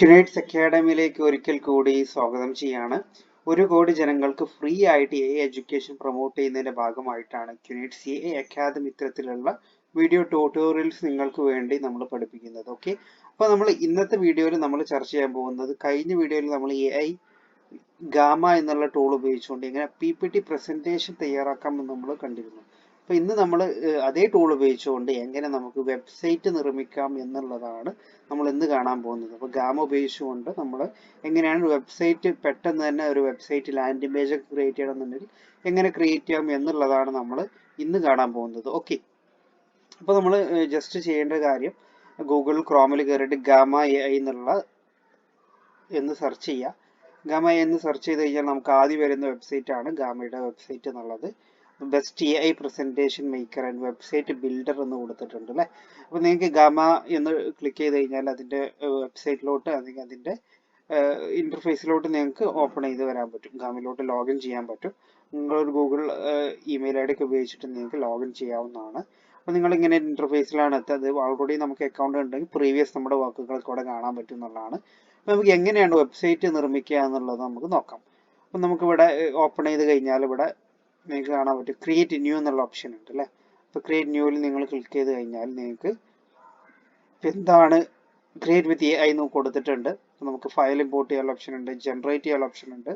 ക്യുനൈറ്റ്സ് അക്കാഡമിയിലേക്ക് ഒരിക്കൽ കൂടി സ്വാഗതം ചെയ്യാണ്. ഒരു കോടി ജനങ്ങൾക്ക് ഫ്രീ ആയിട്ട് എ എഡ്യൂക്കേഷൻ പ്രൊമോട്ട് ചെയ്യുന്നതിന്റെ ഭാഗമായിട്ടാണ് ക്യുനൈറ്റ്സ് എ അക്കാദമി ഇത്തരത്തിലുള്ള വീഡിയോ ട്യൂട്ടോറിയൽസ് നിങ്ങൾക്ക് വേണ്ടി നമ്മൾ പഠിപ്പിക്കുന്നത്. ഓക്കെ അപ്പോൾ നമ്മൾ ഇന്നത്തെ വീഡിയോയിൽ നമ്മൾ ചർച്ച ചെയ്യാൻ പോകുന്നത് കഴിഞ്ഞ വീഡിയോയിൽ നമ്മൾ എ ഐ ഗാമ എന്നുള്ള ടൂൾ ഉപയോഗിച്ചുകൊണ്ട് എങ്ങനെ പി പി ടി പ്രസന്റേഷൻ തയ്യാറാക്കാമെന്ന് നമ്മൾ കണ്ടിരുന്നു. അപ്പൊ ഇന്ന് നമ്മൾ അതേ ടൂൾ ഉപയോഗിച്ചുകൊണ്ട് എങ്ങനെ നമുക്ക് വെബ്സൈറ്റ് നിർമ്മിക്കാം എന്നുള്ളതാണ് നമ്മൾ ഇന്ന് കാണാൻ പോകുന്നത്. അപ്പോൾ ഗാമ ഉപയോഗിച്ചുകൊണ്ട് നമ്മൾ എങ്ങനെയാണ് വെബ്സൈറ്റ് പെട്ടെന്ന് തന്നെ ഒരു വെബ്സൈറ്റ് ലാൻഡ് ഇമേജ് ഒക്കെ ക്രിയേറ്റ് ചെയ്യണമെന്നുണ്ടെങ്കിൽ എങ്ങനെ ക്രിയേറ്റ് ചെയ്യാം എന്നുള്ളതാണ് നമ്മൾ ഇന്ന് കാണാൻ പോകുന്നത്. ഓക്കെ അപ്പോൾ നമ്മൾ ജസ്റ്റ് ചെയ്യേണ്ട കാര്യം ഗൂഗിൾ ക്രോമിൽ കയറിയിട്ട് ഗാമ എ എന്നുള്ള എന്ന് സെർച്ച് ചെയ്യുക ഗാമ എന്ന് സെർച്ച് ചെയ്ത് കഴിഞ്ഞാൽ നമുക്ക് ആദ്യം വരുന്ന വെബ്സൈറ്റ് ആണ് ഗാമയുടെ വെബ്സൈറ്റ് എന്നുള്ളത്. Best A I presentation maker and website builder എന്ന് കൊടുത്തിട്ടുണ്ട് അല്ലേ? അപ്പോൾ നിങ്ങൾക്ക് ഗമ എന്ന് ക്ലിക്ക് ചെയ്ത് കഴിഞ്ഞാൽ അതിന്റെ വെബ്സൈറ്റിലോട്ട് അല്ലെങ്കിൽ അതിന്റെ ഇന്റർഫേസിലോട്ട് നിങ്ങൾക്ക് ഓപ്പൺ ചെയ്ത് വരാൻ പറ്റും. ഗമയിലോട്ട് ലോഗിൻ ചെയ്യാൻ പറ്റും. നിങ്ങളൊരു ഗൂഗിൾ ഇമെയിൽ ഐ ഡി ഒക്കെ ഉപയോഗിച്ചിട്ട് നിങ്ങൾക്ക് ലോഗിൻ ചെയ്യാവുന്നതാണ്. അപ്പോൾ നിങ്ങൾ ഇങ്ങനെ ഇന്റർഫേസിലാണ് എത്തുന്നത് ഓൾറെഡി നമുക്ക് അക്കൗണ്ട് ഉണ്ടെങ്കിൽ പ്രീവിയസ് നമ്മുടെ വർക്കുകളൊക്കെ ഇവിടെ കാണാൻ പറ്റും എന്നുള്ളതാണ്. അപ്പോൾ നമുക്ക് എങ്ങനെയാണ് വെബ്സൈറ്റ് നിർമ്മിക്കുക എന്നുള്ളത് നമുക്ക് നോക്കാം. അപ്പം നമുക്കിവിടെ ഓപ്പൺ ചെയ്ത് കഴിഞ്ഞാൽ ഇവിടെ നിങ്ങൾക്ക് കാണാൻ പറ്റും. ക്രിയേറ്റ് ന്യൂ എന്നുള്ള ഓപ്ഷൻ ഉണ്ട് അല്ലേ? അപ്പോൾ ക്രിയേറ്റ് ന്യൂവിൽ നിങ്ങൾ ക്ലിക്ക് ചെയ്ത് കഴിഞ്ഞാൽ നിങ്ങൾക്ക് എന്താണ് ക്രിയേറ്റ് വിത്ത് എ ഐ എന്ന് കൊടുത്തിട്ടുണ്ട്. നമുക്ക് ഫയൽ ഇമ്പോർട്ട് ചെയ്യാനുള്ള ഓപ്ഷൻ ഉണ്ട് ജനറേറ്റ് ചെയ്യാനുള്ള ഓപ്ഷൻ ഉണ്ട്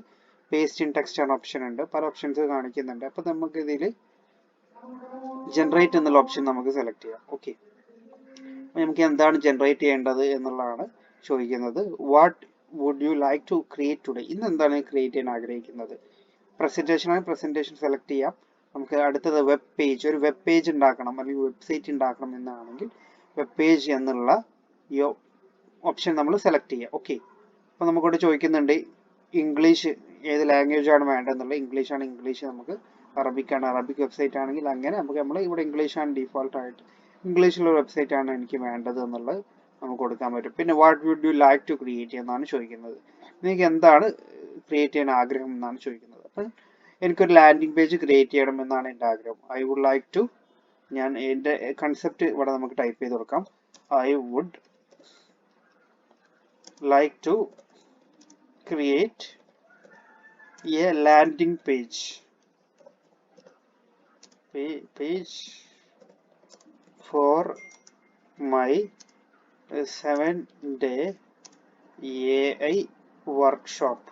പേസ്റ്റ് ഇൻ ടെക്സ്റ്റ് ആണ് ഓപ്ഷൻ ഉണ്ട് പല ഓപ്ഷൻസ് കാണിക്കുന്നുണ്ട്. അപ്പോൾ നമുക്ക് ഇതിൽ ജനറേറ്റ് എന്നുള്ള ഓപ്ഷൻ നമുക്ക് സെലക്ട് ചെയ്യാം. ഓക്കെ നമുക്ക് എന്താണ് ജനറേറ്റ് ചെയ്യേണ്ടത് എന്നുള്ളതാണ് ചോദിക്കുന്നത്. What would you like to create today ഇന്ന് എന്താണ് ക്രിയേറ്റ് ചെയ്യാൻ ആഗ്രഹിക്കുന്നത്? പ്രസന്റേഷൻ ആണ് പ്രസന്റേഷൻ സെലക്ട് ചെയ്യാം. നമുക്ക് അടുത്തത് വെബ് പേജ് ഒരു വെബ് പേജ് ഉണ്ടാക്കണം അല്ലെങ്കിൽ വെബ്സൈറ്റ് ഉണ്ടാക്കണം എന്നാണെങ്കിൽ വെബ് പേജ് എന്നുള്ള ഈ ഓപ്ഷൻ നമ്മൾ സെലക്ട് ചെയ്യാം. ഓക്കെ അപ്പോൾ നമുക്കിവിടെ ചോദിക്കുന്നുണ്ട് ഇംഗ്ലീഷ് ഏത് ലാംഗ്വേജ് ആണ് വേണ്ടതെന്നുള്ള ഇംഗ്ലീഷ് ആണ് ഇംഗ്ലീഷ് നമുക്ക് അറബിക് ആണ്. അറബിക് വെബ്സൈറ്റ് ആണെങ്കിൽ അങ്ങനെ നമുക്ക് നമ്മൾ ഇവിടെ ഇംഗ്ലീഷ് ആണ് ഡീഫോൾട്ട് ആയിട്ട് ഇംഗ്ലീഷിലുള്ള വെബ്സൈറ്റ് ആണ് എനിക്ക് വേണ്ടത് എന്നുള്ളത് നമുക്ക് കൊടുക്കാൻ പറ്റും. പിന്നെ what would you like to create എന്നാണ് ചോദിക്കുന്നത്. നിങ്ങൾക്ക് എന്താണ് ക്രിയേറ്റ് ചെയ്യാൻ ആഗ്രഹം എന്നാണ് ചോദിക്കുന്നത്. എനിക്കൊരു ലാൻഡിംഗ് പേജ് ക്രിയേറ്റ് ചെയ്യണം എന്നാണ് എന്റെ ആഗ്രഹം. ഐ വുഡ് ലൈക്ക് ടു ഞാൻ എന്റെ കൺസെപ്റ്റ് ഇവിടെ നമുക്ക് ടൈപ്പ് ചെയ്ത് കൊടുക്കാം. I would like to create a landing page page for my seven day A I workshop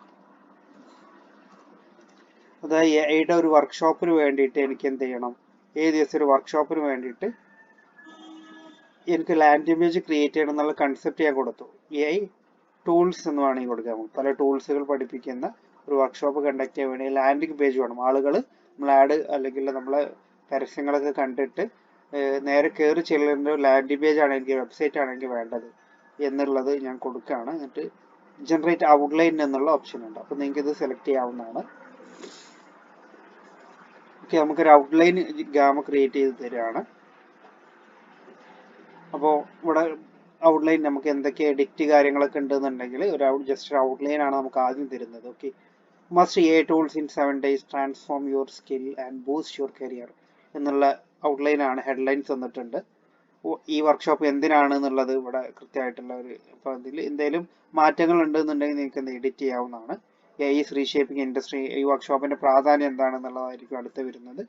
അതായത് എ ഐയുടെ ഒരു വർക്ക്ഷോപ്പിന് വേണ്ടിയിട്ട് എനിക്ക് എന്ത് ചെയ്യണം? ഏത് ദിവസം ഒരു വർക്ക്ഷോപ്പിന് വേണ്ടിയിട്ട് എനിക്ക് ലാൻഡ് ഇമേജ് ക്രിയേറ്റ് ചെയ്യണം എന്നുള്ള കൺസെപ്റ്റ് ഞാൻ കൊടുത്തു. എ ഐ ടൂൾസ് എന്ന് വേണമെങ്കിൽ കൊടുക്കാം. പല ടൂൾസുകൾ പഠിപ്പിക്കുന്ന ഒരു വർക്ക്ഷോപ്പ് കണ്ടക്ട് ചെയ്യാൻ വേണ്ടി ലാൻഡിംഗ് പേജ് വേണം. ആളുകൾ നമ്മൾ ആഡ് അല്ലെങ്കിൽ നമ്മളെ പരസ്യങ്ങളൊക്കെ കണ്ടിട്ട് നേരെ കയറി ചെല്ലേണ്ട ലാൻഡിംഗ് പേജ് ആണ് എനിക്ക് വെബ്സൈറ്റ് ആണെങ്കിൽ വേണ്ടത് എന്നുള്ളത് ഞാൻ കൊടുക്കുകയാണ്. എന്നിട്ട് ജനറേറ്റ് ഔട്ട്ലൈൻ എന്നുള്ള ഓപ്ഷൻ ഉണ്ട്. അപ്പോൾ നിങ്ങൾക്ക് ഇത് സെലക്ട് ചെയ്യാവുന്നതാണ്. ഓക്കെ നമുക്കൊരു ഔട്ട്ലൈൻ ഗാമ ക്രിയേറ്റ് ചെയ്ത് തരികയാണ് അപ്പോൾ ഇവിടെ ഔട്ട്ലൈൻ നമുക്ക് എന്തൊക്കെ എഡിറ്റ് കാര്യങ്ങളൊക്കെ ഉണ്ടെന്നുണ്ടെങ്കിൽ ഒരു ജസ്റ്റ് ഒരു ഔട്ട്ലൈൻ ആണ് നമുക്ക് ആദ്യം തരുന്നത്. Okay must A tools in seven days transform your skill and boost your career എന്നുള്ള ഔട്ട്ലൈൻ ആണ് ഹെഡ്ലൈൻസ് തന്നിട്ടുണ്ട്. ഈ വർക്ക്ഷോപ്പ് എന്തിനാണ് എന്നുള്ളത് ഇവിടെ കൃത്യമായിട്ടുള്ള ഒരു അപ്പോൾ എന്തെങ്കിലും മാറ്റങ്ങൾ ഉണ്ടെന്നുണ്ടെങ്കിൽ നിങ്ങൾക്ക് എന്ത് എഡിറ്റ് ചെയ്യാവുന്നതാണ്. ഈ റീഷേപ്പിംഗ് ഇൻഡസ്ട്രി ഈ വർക്ക്ഷോപ്പിന്റെ പ്രാധാന്യം എന്താണെന്നുള്ളതായിരിക്കും അടുത്ത് വരുന്നത്.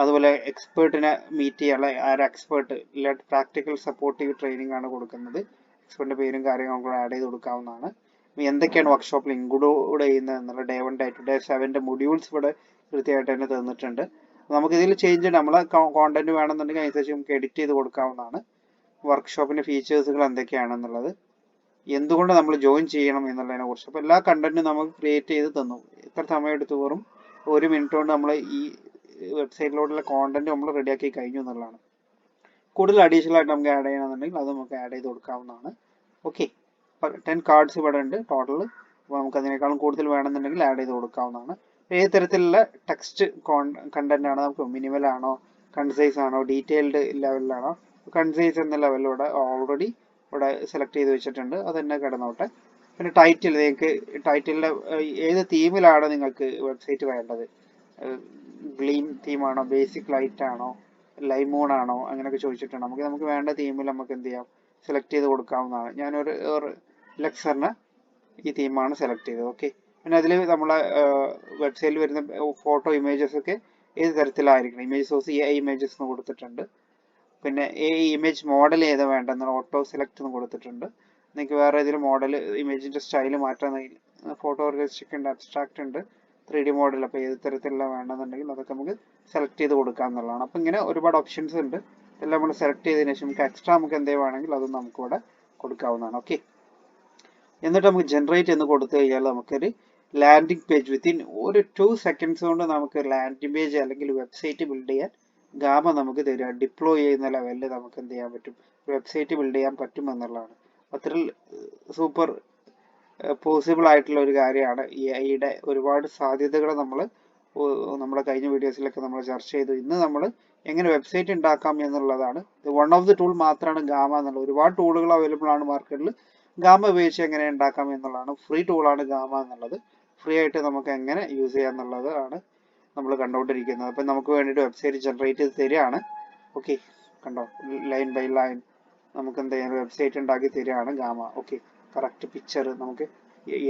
അതുപോലെ എക്സ്പേർട്ടിനെ മീറ്റ് ചെയ്യാനുള്ള ഒരു expert led practical supportive training ആണ് കൊടുക്കുന്നത്. എക്സ്പേർട്ടിന്റെ പേരും കാര്യങ്ങളും കൂടെ ആഡ് ചെയ്ത് കൊടുക്കാവുന്നതാണ്. എന്തൊക്കെയാണ് വർക്ക്ഷോപ്പിൽ ഇൻക്ലൂഡ് ചെയ്യുന്നത് എന്നുള്ള day one day two day സെവന്റെ modules ഇവിടെ കൃത്യമായിട്ട് തന്നെ തന്നിട്ടുണ്ട്. നമുക്ക് ഇതിൽ ചേഞ്ച് നമ്മളെ കോണ്ടന്റ് വേണമെന്നുണ്ടെങ്കിൽ അതിനനുസരിച്ച് നമുക്ക് എഡിറ്റ് ചെയ്ത് കൊടുക്കാവുന്നതാണ്. വർക്ക്ഷോപ്പിന്റെ ഫീച്ചേഴ്സുകൾ എന്തൊക്കെയാണെന്നുള്ളത്. എന്തുകൊണ്ട് നമ്മൾ ജോയിൻ ചെയ്യണം എന്നുള്ളതിനെ കുറിച്ച്. അപ്പോൾ എല്ലാ കണ്ടന്റും നമുക്ക് ക്രിയേറ്റ് ചെയ്ത് തന്നു. എത്ര സമയം എടുത്തു വെറും ഒരു മിനിറ്റ് കൊണ്ട് നമ്മൾ ഈ വെബ്സൈറ്റിലോട്ടുള്ള കോണ്ടന്റ് നമ്മൾ റെഡിയാക്കി കഴിഞ്ഞു എന്നുള്ളതാണ്. കൂടുതൽ അഡീഷണൽ ആയിട്ട് നമുക്ക് ആഡ് ചെയ്യണമെന്നുണ്ടെങ്കിൽ അത് നമുക്ക് ആഡ് ചെയ്ത് കൊടുക്കാവുന്നതാണ്. ഓക്കെ ടെൻ കാർഡ്സ് ഇവിടെ ഉണ്ട് ടോട്ടൽ അപ്പോൾ നമുക്ക് അതിനേക്കാളും കൂടുതൽ വേണമെന്നുണ്ടെങ്കിൽ ആഡ് ചെയ്ത് കൊടുക്കാവുന്നതാണ്. ഏത് തരത്തിലുള്ള ടെക്സ്റ്റ് കണ്ടന്റ് ആണ് നമുക്ക് മിനിമൽ ആണോ കൺസൈസ് ആണോ ഡീറ്റെയിൽഡ് ലെവലിലാണോ കൺസൈസ് എന്ന ലെവലിലൂടെ ഓൾറെഡി ഇവിടെ സെലക്ട് ചെയ്ത് വെച്ചിട്ടുണ്ട്. അത് തന്നെ കിടന്നോട്ടെ. പിന്നെ ടൈറ്റിൽ നിങ്ങൾക്ക് ടൈറ്റിലിന്റെ ഏത് തീമിലാണ് നിങ്ങൾക്ക് വെബ്സൈറ്റ് വേണ്ടത്? ഗ്ലീം തീമാണോ ബേസിക് ലൈറ്റ് ആണോ ലൈമൂൺ ആണോ അങ്ങനെയൊക്കെ ചോദിച്ചിട്ടുണ്ട്. നമുക്ക് നമുക്ക് വേണ്ട തീമിൽ നമുക്ക് എന്ത് ചെയ്യാം? സെലക്ട് ചെയ്ത് കൊടുക്കാവുന്നതാണ്. ഞാനൊരു ലെക്സറിന് ഈ തീമാണ് സെലക്ട് ചെയ്തത്. ഓക്കെ പിന്നെ അതിൽ നമ്മളെ വെബ്സൈറ്റിൽ വരുന്ന ഫോട്ടോ ഇമേജസ് ഒക്കെ ഏത് തരത്തിലായിരിക്കണം? ഇമേജ് സോഴ്സ് ഈ ഇമേജസ് എന്ന് കൊടുത്തിട്ടുണ്ട്. പിന്നെ ഈ ഇമേജ് മോഡൽ ഏതാ വേണ്ടെന്ന് ഓട്ടോ സെലക്ട് കൊടുത്തിട്ടുണ്ട്. നിങ്ങൾക്ക് വേറെ ഏതെങ്കിലും മോഡൽ ഇമേജിന്റെ സ്റ്റൈൽ മാറ്റാൻ ഫോട്ടോ റിയലിസ്റ്റിക് ഉണ്ട് അബ്സ്ട്രാക്ട് ഉണ്ട്. ത്രീ ഡി മോഡൽ അപ്പോൾ ഏത് തരത്തിലുള്ള വേണമെന്നുണ്ടെങ്കിൽ അതൊക്കെ നമുക്ക് സെലക്ട് ചെയ്ത് കൊടുക്കാം എന്നുള്ളതാണ്. അപ്പോൾ ഇങ്ങനെ ഒരുപാട് ഓപ്ഷൻസ് ഉണ്ട്. എല്ലാം നമ്മൾ സെലക്ട് ചെയ്തതിന് ശേഷം നമുക്ക് എക്സ്ട്രാ നമുക്ക് എന്തേ വേണമെങ്കിൽ അതും നമുക്ക് ഇവിടെ കൊടുക്കാവുന്നതാണ്. ഓക്കെ എന്നിട്ട് നമുക്ക് ജനറേറ്റ് എന്ന് കൊടുത്തു കഴിഞ്ഞാൽ നമുക്കൊരു ലാൻഡിംഗ് പേജ് വിത്തിൻ ഒരു ടു സെക്കൻഡ്സ് കൊണ്ട് നമുക്ക് ലാൻഡിംഗ് പേജ് അല്ലെങ്കിൽ വെബ്സൈറ്റ് ബിൽഡ് ചെയ്യാൻ ഗാമ നമുക്ക് തരിക ഡിപ്ലോയ് ചെയ്യുന്ന ലെവലിൽ നമുക്ക് എന്ത് ചെയ്യാൻ പറ്റും? വെബ്സൈറ്റ് ബിൽഡ് ചെയ്യാൻ പറ്റും എന്നുള്ളതാണ്. അത്ര സൂപ്പർ പോസിബിൾ ആയിട്ടുള്ള ഒരു കാര്യമാണ്. ഈ ഐയുടെ ഒരുപാട് സാധ്യതകൾ നമ്മൾ നമ്മുടെ കഴിഞ്ഞ വീഡിയോസിലൊക്കെ നമ്മൾ ചർച്ച ചെയ്തു. ഇന്ന് നമ്മൾ എങ്ങനെ വെബ്സൈറ്റ് ഉണ്ടാക്കാം എന്നുള്ളതാണ്. വൺ ഓഫ് ദി ടൂൾ മാത്രമാണ് ഗാമ എന്നുള്ളത് ഒരുപാട് ടൂളുകൾ അവൈലബിൾ ആണ് മാർക്കറ്റിൽ ഗാമ ഉപയോഗിച്ച് എങ്ങനെ ഉണ്ടാക്കാം എന്നുള്ളതാണ്. ഫ്രീ ടൂളാണ് ഗാമ എന്നുള്ളത്. ഫ്രീ ആയിട്ട് നമുക്ക് എങ്ങനെ യൂസ് ചെയ്യാം എന്നുള്ളതാണ്. നമ്മൾ കണ്ടുകൊണ്ടിരിക്കുന്നത് അപ്പം നമുക്ക് വേണ്ടിയിട്ട് വെബ്സൈറ്റ് ജനറേറ്റ് ചെയ്ത് തരികയാണ് ഓക്കെ കണ്ടോ? ലൈൻ ബൈ ലൈൻ നമുക്ക് എന്ത് ചെയ്യാൻ വെബ്സൈറ്റ് ഉണ്ടാക്കി തരികയാണ് ഗാമ. ഓക്കെ കറക്റ്റ് പിക്ചർ നമുക്ക്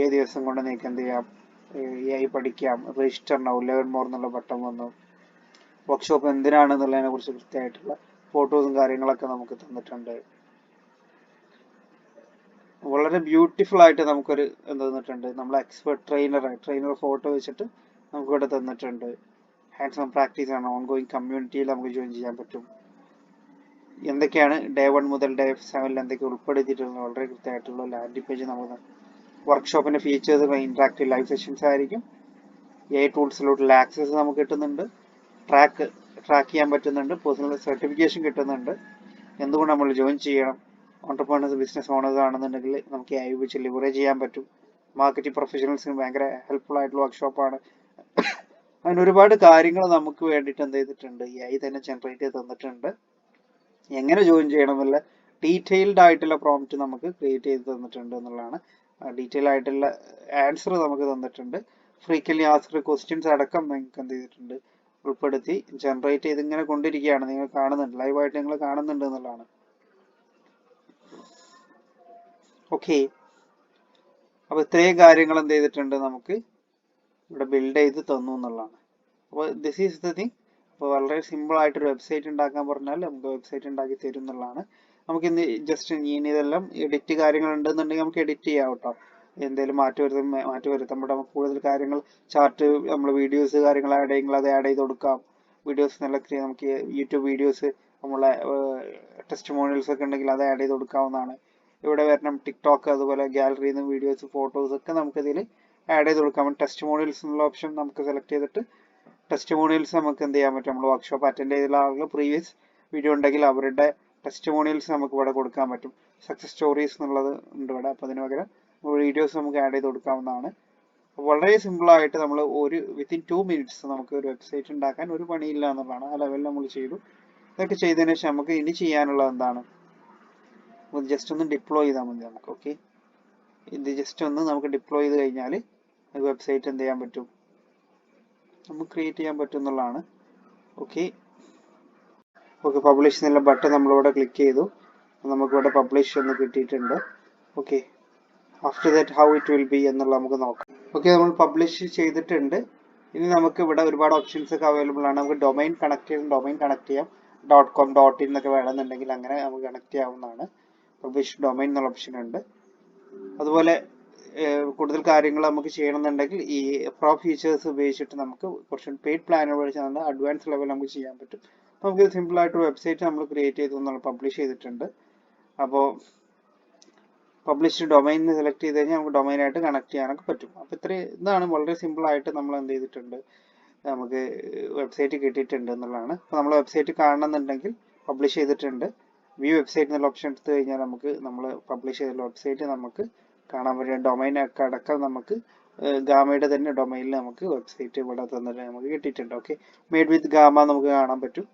ഏത് ദിവസം കൊണ്ട് നിങ്ങൾക്ക് എന്ത് ചെയ്യാം? എ പഠിക്കാം. രജിസ്റ്റർ നൗ ലേൺ മോർ എന്നുള്ള ബട്ടൺ വന്നു. വർക്ക്ഷോപ്പ് എന്തിനാണ് എന്തിനാണെന്നുള്ളതിനെ കുറിച്ച് കൃത്യമായിട്ടുള്ള ഫോട്ടോസും കാര്യങ്ങളൊക്കെ നമുക്ക് തന്നിട്ടുണ്ട്. വളരെ ബ്യൂട്ടിഫുൾ ആയിട്ട് നമുക്കൊരു എന്ത് തന്നിട്ടുണ്ട്. നമ്മൾ എക്സ്പെർട്ട് ട്രെയിനർ ട്രെയിനർ ഫോട്ടോ വെച്ചിട്ട് നമുക്ക് ഇവിടെ തന്നിട്ടുണ്ട്. ഹാൻഡ്സ് ഓൺ പ്രാക്ടീസ് ആണ്. ഓൺ ഗോയിങ് കമ്മ്യൂണിറ്റിയിൽ നമുക്ക് ജോയിൻ ചെയ്യാൻ പറ്റും. എന്തൊക്കെയാണ് ഡേ വൺ മുതൽ ഡേ സെവനിൽ എന്തൊക്കെ ഉൾപ്പെടുത്തിയിട്ടുള്ളത്? വളരെ കൃത്യമായിട്ടുള്ള ലാൻഡിംഗ് പേജ് നമുക്ക് വർക്ക്ഷോപ്പിന്റെ ഫീച്ചേഴ്സ് ഇന്ററാക്റ്റീവ് ലൈവ് സെഷൻസ് ആയിരിക്കും. എ ടൂൾസിലോട്ടുള്ള ആക്സസ് നമുക്ക് കിട്ടുന്നുണ്ട്. ട്രാക്ക് ട്രാക്ക് ചെയ്യാൻ പറ്റുന്നുണ്ട്. പേഴ്സണൽ സർട്ടിഫിക്കേഷൻ കിട്ടുന്നുണ്ട്. എന്തുകൊണ്ട് നമ്മൾ ജോയിൻ ചെയ്യണം? ഓണ്ടർപ്രണേഴ്സ് ബിസിനസ് ഓണേഴ്സ് ആണെന്നുണ്ടെങ്കിൽ നമുക്ക് ഐ വെച്ച് ലിവറേജ് ചെയ്യാൻ പറ്റും. മാർക്കറ്റിംഗ് പ്രൊഫഷണൽസിന് ഭയങ്കര ഹെൽപ്ഫുൾ ആയിട്ടുള്ള വർക്ക്ഷോപ്പാണ് അങ്ങനെ ഒരുപാട് കാര്യങ്ങൾ നമുക്ക് വേണ്ടിയിട്ട് എന്ത് ചെയ്തിട്ടുണ്ട് ഈ ഐ തന്നെ ജനറേറ്റ് ചെയ്ത് തന്നിട്ടുണ്ട്. എങ്ങനെ ജോയിൻ ചെയ്യണം എന്നുള്ള ഡീറ്റെയിൽഡ് ആയിട്ടുള്ള പ്രോംപ്റ്റ് നമുക്ക് ക്രിയേറ്റ് ചെയ്ത് തന്നിട്ടുണ്ട് എന്നുള്ളതാണ്. ഡീറ്റെയിൽ ആയിട്ടുള്ള ആൻസർ നമുക്ക് തന്നിട്ടുണ്ട്. ഫ്രീക്വൻലി ആസ്ക്ഡ് ക്വസ്റ്റ്യൻസ് അടക്കം നിങ്ങൾക്ക് എന്ത് ചെയ്തിട്ടുണ്ട് ഉൾപ്പെടുത്തി ജനറേറ്റ് ചെയ്ത് ഇങ്ങനെ കൊണ്ടിരിക്കുകയാണ്. നിങ്ങൾ കാണുന്നുണ്ട് ലൈവായിട്ട് നിങ്ങൾ കാണുന്നുണ്ട് എന്നുള്ളതാണ്. ഓക്കെ അപ്പൊ ഇത്രയും കാര്യങ്ങൾ എന്ത് ചെയ്തിട്ടുണ്ട് നമുക്ക് ഇവിടെ ബിൽഡ് ചെയ്ത് തന്നു എന്നുള്ളതാണ്. അപ്പോൾ ദിസ് ഈസ് ദ തിങ് അപ്പോൾ വളരെ സിമ്പിൾ ആയിട്ട് ഒരു വെബ്സൈറ്റ് ഉണ്ടാക്കാൻ പറഞ്ഞാൽ നമുക്ക് വെബ്സൈറ്റ് ഉണ്ടാക്കി തരും എന്നുള്ളതാണ്. നമുക്ക് ഇന്ന് ജസ്റ്റ് ഇനി ഇതെല്ലാം എഡിറ്റ് കാര്യങ്ങൾ ഉണ്ടെന്നുണ്ടെങ്കിൽ നമുക്ക് എഡിറ്റ് ചെയ്യാം കേട്ടോ. എന്തെങ്കിലും മാറ്റി വരുത്തും മാറ്റി വരുത്തുമ്പോൾ നമുക്ക് കൂടുതൽ കാര്യങ്ങൾ ചാർട്ട് നമ്മൾ വീഡിയോസ് കാര്യങ്ങൾ ആഡ് ചെയ്യുമ്പോൾ അത് ആഡ് ചെയ്ത് കൊടുക്കാം. വീഡിയോസ് നല്ല നമുക്ക് യൂട്യൂബ് വീഡിയോസ് നമ്മളെ ടെസ്റ്റ് മോണിയൽസ് ഒക്കെ ഉണ്ടെങ്കിൽ അത് ആഡ് ചെയ്ത് കൊടുക്കാവുന്നതാണ്. ഇവിടെ വരണം ടിക്ടോക്ക് അതുപോലെ ഗാലറിയിൽ നിന്ന് വീഡിയോസ് ഫോട്ടോസ് ഒക്കെ നമുക്ക് ഇതിൽ ആഡ് ചെയ്ത് കൊടുക്കാം. ടെസ്റ്റ് മോണിയൽസ് എന്നുള്ള ഓപ്ഷൻ നമുക്ക് സെലക്ട് ചെയ്തിട്ട് ടെസ്റ്റ് മോണിയൽസ് നമുക്ക് എന്ത് ചെയ്യാൻ പറ്റും? നമ്മൾ വർക്ക്ഷോപ്പ് അറ്റൻഡ് ചെയ്തിട്ടുള്ള ആളുകൾ പ്രീവിയസ് വീഡിയോ ഉണ്ടെങ്കിൽ അവരുടെ ടെസ്റ്റ് മോണിയൽസ് നമുക്ക് ഇവിടെ കൊടുക്കാൻ പറ്റും. സക്സസ് സ്റ്റോറീസ് എന്നുള്ളത് ഉണ്ട് ഇവിടെ. അപ്പോൾ അതിന് പകരം വീഡിയോസ് നമുക്ക് ആഡ് ചെയ്ത് കൊടുക്കാവുന്നതാണ്. വളരെ സിമ്പിളായിട്ട് നമ്മൾ ഒരു വിത്തിൻ ടു മിനിറ്റ്സ് നമുക്ക് ഒരു വെബ്സൈറ്റ് ഉണ്ടാക്കാൻ ഒരു പണിയില്ല എന്നുള്ളതാണ്. ആ ലെവലിൽ നമ്മൾ ചെയ്തു. ഇതൊക്കെ ചെയ്തതിന് ശേഷം നമുക്ക് ഇനി ചെയ്യാനുള്ളത് എന്താണ്? ജസ്റ്റ് ഒന്ന് ഡിപ്ലോയ് ചെയ്താൽ മതി നമുക്ക്. ഓക്കെ ഇത് ജസ്റ്റ് ഒന്ന് നമുക്ക് ഡിപ്ലോയ് ചെയ്ത് കഴിഞ്ഞാൽ വെബ്സൈറ്റ് എന്ത് ചെയ്യാൻ പറ്റും? നമുക്ക് ക്രിയേറ്റ് ചെയ്യാൻ പറ്റും എന്നുള്ളതാണ്. ഓക്കെ ഓക്കെ പബ്ലിഷ് എന്നുള്ള ബട്ടൺ നമ്മളിവിടെ ക്ലിക്ക് ചെയ്തു. നമുക്കിവിടെ പബ്ലിഷ് എന്ന് കിട്ടിയിട്ടുണ്ട്. Okay after that how it will be എന്നുള്ള നമുക്ക് നോക്കാം. ഓക്കെ നമ്മൾ പബ്ലിഷ് ചെയ്തിട്ടുണ്ട്. ഇനി നമുക്ക് ഇവിടെ ഒരുപാട് ഓപ്ഷൻസ് ഒക്കെ അവൈലബിൾ ആണ്. നമുക്ക് ഡൊമൈൻ കണക്ട് ചെയ്യാം. ഡൊമൈൻ കണക്ട് ചെയ്യാം. ഡോട്ട് കോം ഡോട്ട് ഇൻ എന്നൊക്കെ വേണമെന്നുണ്ടെങ്കിൽ അങ്ങനെ നമുക്ക് കണക്ട് ചെയ്യാവുന്നതാണ്. പബ്ലിഷ് ഡൊമൈൻ എന്നുള്ള ഓപ്ഷൻ ഉണ്ട്. അതുപോലെ കൂടുതൽ കാര്യങ്ങൾ നമുക്ക് ചെയ്യണമെന്നുണ്ടെങ്കിൽ ഈ പ്രോ ഫീച്ചേഴ്സ് ഉപയോഗിച്ചിട്ട് നമുക്ക് കുറച്ച് പെയ്ഡ് പ്ലാൻ ഉപയോഗിച്ചാൽ അഡ്വാൻസ് ലെവൽ നമുക്ക് ചെയ്യാൻ പറ്റും. നമുക്ക് സിമ്പിൾ ആയിട്ട് വെബ്സൈറ്റ് നമ്മൾ ക്രിയേറ്റ് ചെയ്ത് നമ്മൾ പബ്ലിഷ് ചെയ്തിട്ടുണ്ട്. അപ്പോൾ പബ്ലിഷ് ഡൊമൈൻ സെലക്ട് ചെയ്ത് കഴിഞ്ഞാൽ നമുക്ക് ഡൊമൈനായിട്ട് കണക്ട് ചെയ്യാനൊക്കെ പറ്റും. അപ്പോൾ ഇത്ര ഇതാണ് വളരെ സിമ്പിൾ ആയിട്ട് നമ്മൾ എന്ത് ചെയ്തിട്ടുണ്ട്. നമുക്ക് വെബ്സൈറ്റ് കിട്ടിയിട്ടുണ്ട് എന്നുള്ളതാണ്. അപ്പോൾ നമ്മൾ വെബ്സൈറ്റ് കാണണമെന്നുണ്ടെങ്കിൽ പബ്ലിഷ് ചെയ്തിട്ടുണ്ട്. വ്യൂ വെബ്സൈറ്റ് എന്നുള്ള ഓപ്ഷൻ എടുത്തു കഴിഞ്ഞാൽ നമുക്ക് നമ്മൾ പബ്ലിഷ് ചെയ്തിട്ടുള്ള വെബ്സൈറ്റ് നമുക്ക് കാണാൻ പറ്റും ഡൊമൈൻ ഒക്കെ അടക്കം നമുക്ക് ഗാമയുടെ തന്നെ ഡൊമൈനിൽ നമുക്ക് വെബ്സൈറ്റ് ഇവിടെ തന്നിട്ട് നമുക്ക് കിട്ടിയിട്ടുണ്ട്. ഓക്കെ മെയ്ഡ് വിത്ത് ഗാമ നമുക്ക് കാണാൻ പറ്റും.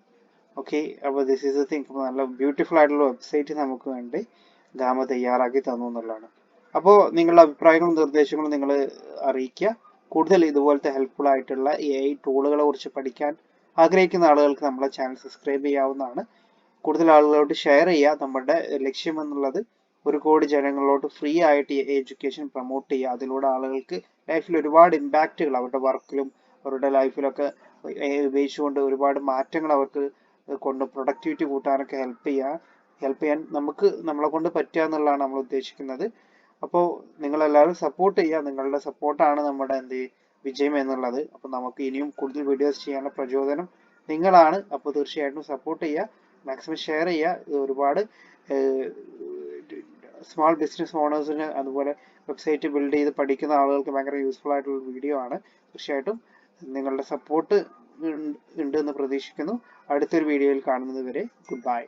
ഓക്കെ അപ്പോൾ ദിസ് ഈസ് തിങ്ക് നല്ല ബ്യൂട്ടിഫുൾ ആയിട്ടുള്ള വെബ്സൈറ്റ് നമുക്ക് വേണ്ടി ഗാമ തയ്യാറാക്കി തന്നു എന്നുള്ളതാണ്. അപ്പോൾ നിങ്ങളുടെ അഭിപ്രായങ്ങളും നിർദ്ദേശങ്ങളും നിങ്ങൾ അറിയിക്കുക. കൂടുതൽ ഇതുപോലത്തെ ഹെൽപ്ഫുൾ ആയിട്ടുള്ള എ ഐ ടൂളുകളെ കുറിച്ച് പഠിക്കാൻ ആഗ്രഹിക്കുന്ന ആളുകൾക്ക് നമ്മളെ ചാനൽ സബ്സ്ക്രൈബ് ചെയ്യാവുന്നതാണ്. കൂടുതൽ ആളുകളോട് ഷെയർ ചെയ്യുക. നമ്മുടെ ലക്ഷ്യം എന്നുള്ളത് ഒരു കോടി ജനങ്ങളിലോട്ട് ഫ്രീ ആയിട്ട് എഡ്യൂക്കേഷൻ പ്രൊമോട്ട് ചെയ്യുക. അതിലൂടെ ആളുകൾക്ക് ലൈഫിൽ ഒരുപാട് ഇമ്പാക്റ്റുകൾ അവരുടെ വർക്കിലും അവരുടെ ലൈഫിലൊക്കെ ഉപയോഗിച്ചുകൊണ്ട് ഒരുപാട് മാറ്റങ്ങൾ അവർക്ക് കൊണ്ട് പ്രൊഡക്ടിവിറ്റി കൂട്ടാനൊക്കെ ഹെൽപ്പ് ചെയ്യുക ഹെൽപ്പ് ചെയ്യാൻ നമുക്ക് നമ്മളെ കൊണ്ട് പറ്റുക എന്നുള്ളതാണ് നമ്മൾ ഉദ്ദേശിക്കുന്നത്. അപ്പോൾ നിങ്ങളെല്ലാവരും സപ്പോർട്ട് ചെയ്യുക. നിങ്ങളുടെ സപ്പോർട്ടാണ് നമ്മുടെ എന്ത് വിജയം എന്നുള്ളത്. അപ്പോൾ നമുക്ക് ഇനിയും കൂടുതൽ വീഡിയോസ് ചെയ്യാനുള്ള പ്രചോദനം നിങ്ങളാണ്. അപ്പോൾ തീർച്ചയായിട്ടും സപ്പോർട്ട് ചെയ്യുക. മാക്സിമം ഷെയർ ചെയ്യുക. ഒരുപാട് സ്മാൾ ബിസിനസ് ഓണേഴ്സിന് അതുപോലെ വെബ്സൈറ്റ് ബിൽഡ് ചെയ്ത് പഠിക്കുന്ന ആളുകൾക്ക് ഭയങ്കര യൂസ്ഫുൾ ആയിട്ടുള്ള വീഡിയോ ആണ്. തീർച്ചയായിട്ടും നിങ്ങളുടെ സപ്പോർട്ട് ഉണ്ട് എന്ന് പ്രതീക്ഷിക്കുന്നു. അടുത്തൊരു വീഡിയോയിൽ കാണുന്നത് വരെ ഗുഡ് ബൈ